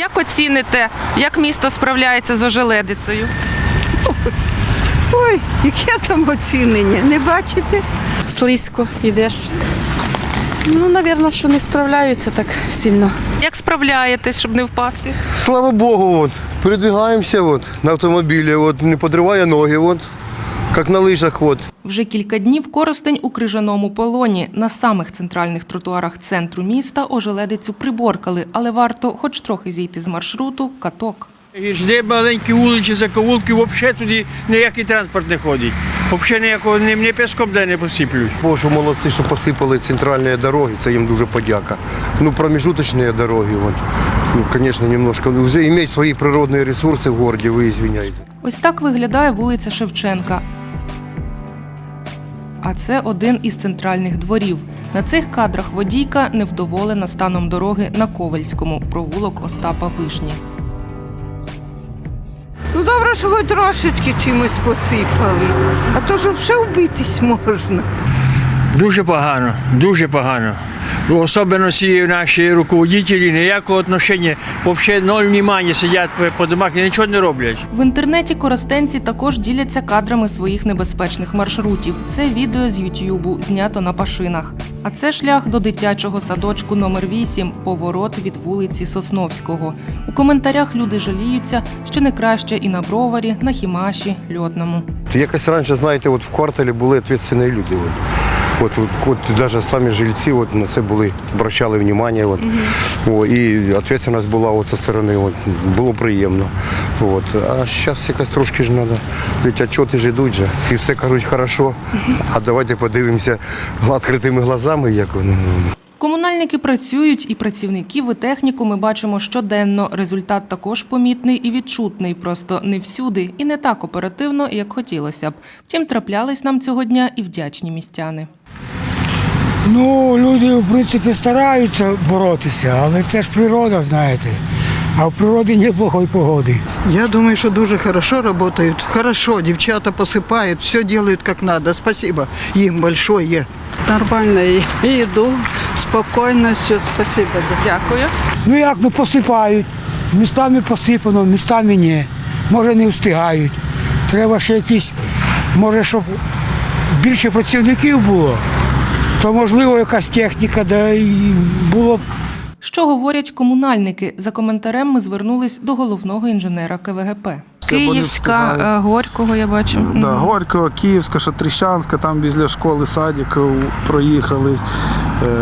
Як оціните, як місто справляється з ожеледицею? Ой, яке там оцінення, не бачите? слизько йдеш. Ну, напевно, що не справляються так сильно. Як справляєтесь, щоб не впасти? Слава Богу, вот, передвигаемся вот, на автомобиле, вот, не подрывая ноги, вот, как на лыжах. Вот. Вже кілька днів Коростень у крижаному полоні. На самих центральних тротуарах центру міста ожеледицю приборкали, але варто хоч трохи зійти з маршруту каток. Жди маленькі вулиці, закоулки, взагалі туди ніякий транспорт не ходить. Взагалі ніякого ні, ні піском де не посиплють. Бо що молодці, що посипали центральні дороги, це їм дуже подяка. Ну, промежуточні дороги, вот, ну, конечно, немножко. Ну, вже Иметь свої природні ресурси в городі, ви извиняйте. Ось так виглядає вулиця Шевченка. А це один із центральних дворів. На цих кадрах водійка невдоволена станом дороги на Ковальському, провулок Остапа Вишні. Ну добре, що хоч трошечки чимось посипали, а то ж вже вбитись можна. Дуже погано, дуже погано. Особливо ці наші руководителі ніякого отношення, взагалі ноль внимання сидять по- домах і нічого не роблять. В інтернеті коростенці також діляться кадрами своїх небезпечних маршрутів. Це відео з Ютюбу, знято на пашинах. А це шлях до дитячого садочку номер 8 поворот від вулиці Сосновського. У коментарях люди жаліються, що не краще і на броварі, на хімаші, льотному. Якось раніше, знаєте, от в кварталі були відповідальні люди. От. От, навіть самі жильці от, на це були, обращали внимание. От. О, і відповідальність була от, зі сторони, от, було приємно. От. А зараз якось трошки ж треба. Ведь отчоти ж йдуть же. І все кажуть хорошо. А давайте подивимося відкритими глазами, як воно. Комунальники працюють, і працівників і техніку ми бачимо щоденно. Результат також помітний і відчутний, просто не всюди і не так оперативно, як хотілося б. Втім, траплялись нам цього дня і вдячні містяни. Ну, люди, в принципі, стараються боротися, але це ж природа, знаєте. А в природі немає плохої погоди. Я думаю, что дуже хорошо работают. Хорошо, девчата посыпают, все делают как надо. Спасибо им большое. Нормально і йду спокійно, все, спасибо. Дякую. Ну як, ну посипають. Містами посипано, містами ні. Може не встигають. Треба ще якісь, може, щоб більше працівників було, то можливо якась техніка, де і було б Що говорять комунальники? За коментарем ми звернулись до головного інженера КВГП. Київська, е, Горького, я бачу. Да, Мгм. Горького, Київська, Шатрищанська, там біля школи садиків проїхали.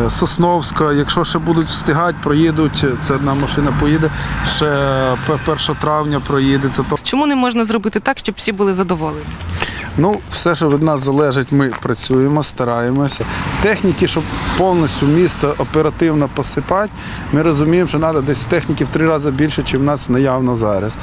Е, Сосновська, якщо ще будуть встигати, проїдуть. Це одна машина поїде. Ще п- 1 травня проїде. Це то. Чому не можна зробити так, щоб всі були задоволені? Ну, все, що від нас залежить, ми працюємо, стараємося. Техніки, щоб повністю місто оперативно посипати, ми розуміємо, що треба десь техніки в три рази більше, ніж в нас наявно зараз.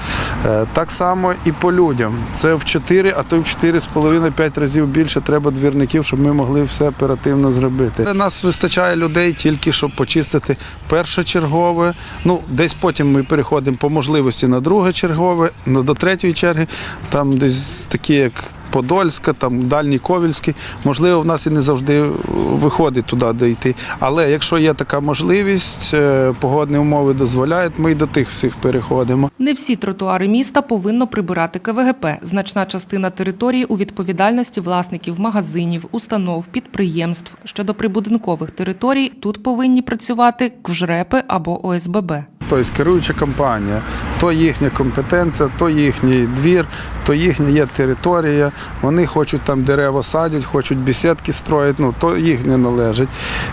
Е, Так само і по людям. Це в 4, а то в 4,5-5 разів більше треба двірників, щоб ми могли все оперативно зробити. У нас вистачає людей тільки, щоб почистити першочергове. Ну, десь потім ми переходимо по можливості на друге чергове, ну, до третьої черги. Там десь такі, як Подольська, там дальній Ковільський. Можливо, в нас і не завжди виходить туди дійти. Але якщо є така можливість, е, погодні умови дозволяють, ми й до тих всіх переходимо. Не всі тротуари міста повинно прибирати КВГП. Значна частина території у відповідальності власників магазинів, установ, підприємств. Щодо прибудинкових територій, тут повинні працювати КВЖРЕПи або ОСББ. Тобто керуюча компанія, то їхня компетенція, то їхній двір, то їхня є територія. Вони хочуть там дерева садять, хочуть бесідки строїти, ну то їх не належить.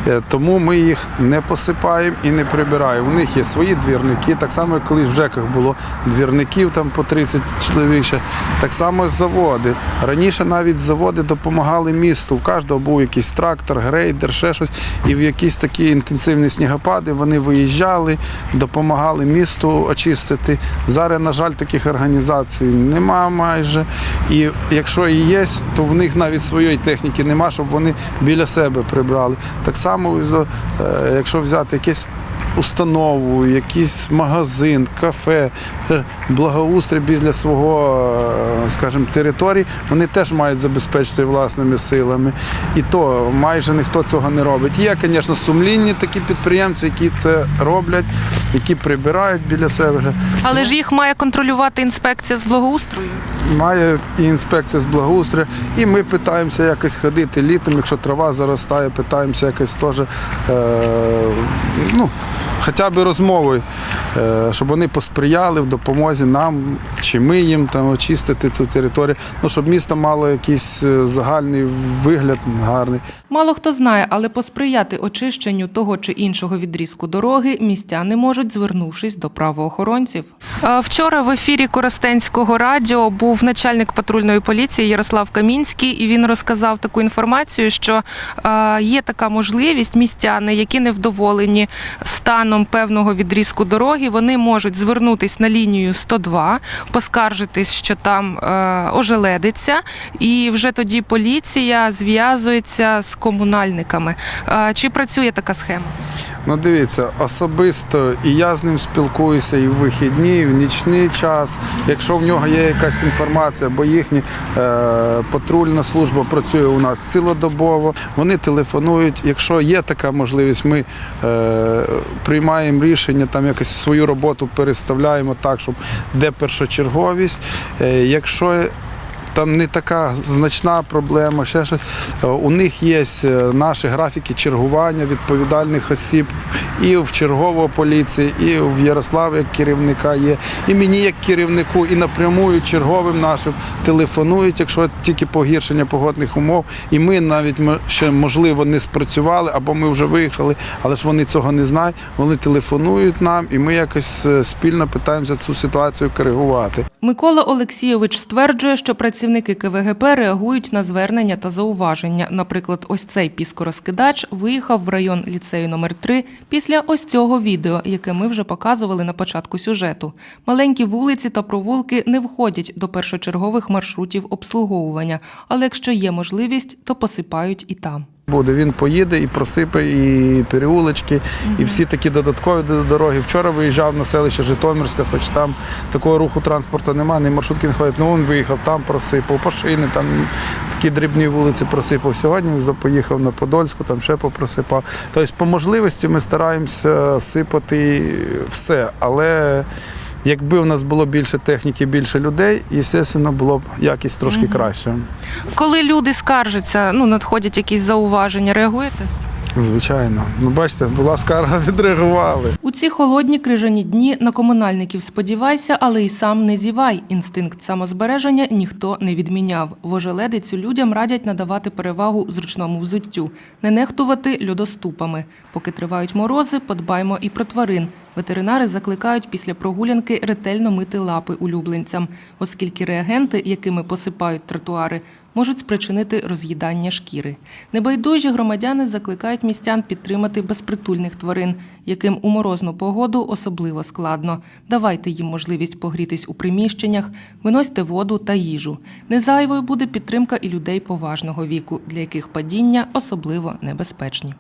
Е, Тому ми їх не посипаємо і не прибираємо. У них є свої двірники. Так само, як колись в ЖЕКах було двірників там по 30 чоловік. Так само заводи. Раніше навіть заводи допомагали місту. В кожного був якийсь трактор, грейдер, ще щось. І в якісь такі інтенсивні снігопади вони виїжджали, допомагали місту очистити. Зараз, на жаль, таких організацій нема майже. І якщо і є, то в них навіть своєї техніки нема, щоб вони біля себе прибрали. Так само, е, якщо взяти якесь установу, якийсь магазин, кафе, е, благоустрій біля свого, е, скажімо, території, вони теж мають забезпечити власними силами. І то майже ніхто цього не робить. Є, звісно, сумлінні такі підприємці, які це роблять, які прибирають біля себе. Але ж їх має контролювати інспекція з благоустрою. Має і інспекція з благоустрою, і ми питаємося якось ходити літом, якщо трава заростає, питаємося якось теж, е, ну, хоча б розмовою, е, щоб вони посприяли в допомозі нам, чи ми їм там очистити цю територію, ну, щоб місто мало якийсь е, загальний вигляд гарний. Мало хто знає, але посприяти очищенню того чи іншого відрізку дороги містяни можуть, звернувшись до правоохоронців. Вчора в ефірі Коростенського радіо був начальник патрульної поліції Ярослав Камінський, і він розказав таку інформацію, що є така можливість містяни, які невдоволені станом певного відрізку дороги, вони можуть звернутись на лінію 102, поскаржитись, що там е, ожеледиться, і вже тоді поліція зв'язується з комунальниками. Е, Чи працює така схема? Ну, дивіться, особисто і я з ним спілкуюся і в вихідні, і в нічний час. Якщо в нього є якась інформація, бо їхня е, патрульна служба працює у нас цілодобово, вони телефонують. Якщо є така можливість, ми е, приймаємо рішення, там якось свою роботу переставляємо так, щоб де першочерговість. Е, якщо там не така значна проблема. Ще щось. Е, У них є е, наші графіки чергування відповідальних осіб і в чергового поліції, і в Ярослава як керівника є. І мені як керівнику, і напрямую черговим нашим телефонують, якщо тільки погіршення погодних умов. І ми навіть ще можливо не спрацювали, або ми вже виїхали, але ж вони цього не знають. Вони телефонують нам, і ми якось е, спільно питаємося цю ситуацію коригувати. Микола Олексійович стверджує, що працівники КВГП реагують на звернення та зауваження. Наприклад, ось цей піскорозкидач виїхав в район ліцею номер 3 після ось цього відео, яке ми вже показували на початку сюжету. Маленькі вулиці та провулки не входять до першочергових маршрутів обслуговування, але якщо є можливість, то посипають і там. Буде він поїде і просипає, і переулочки, і всі такі додаткові дороги. Вчора виїжджав на селище Житомирська, хоч там такого руху транспорту немає, ні маршрутки не ходять. Ну він виїхав, там просипав, по шини, там такі дрібні вулиці просипав. Сьогодні поїхав на Подольську, там ще попросипав. Тобто, по можливості ми стараємося сипати все, але. Якби у нас було більше техніки, більше людей, і звісно, було б якість трошки краще. Коли люди скаржаться, ну надходять якісь зауваження, реагуєте? Звичайно. Ну, бачите, була скарга, відреагували. У ці холодні крижані дні на комунальників сподівайся, але й сам не зівай. Інстинкт самозбереження ніхто не відміняв. Вожеледицю людям радять надавати перевагу зручному взуттю, не нехтувати льодоступами. Поки тривають морози, подбаймо і про тварин. Ветеринари закликають після прогулянки ретельно мити лапи улюбленцям, оскільки реагенти, якими посипають тротуари, можуть спричинити роз'їдання шкіри. Небайдужі громадяни закликають містян підтримати безпритульних тварин, яким у морозну погоду особливо складно. Давайте їм можливість погрітись у приміщеннях, виносьте воду та їжу. Незайвою буде підтримка і людей поважного віку, для яких падіння особливо небезпечні.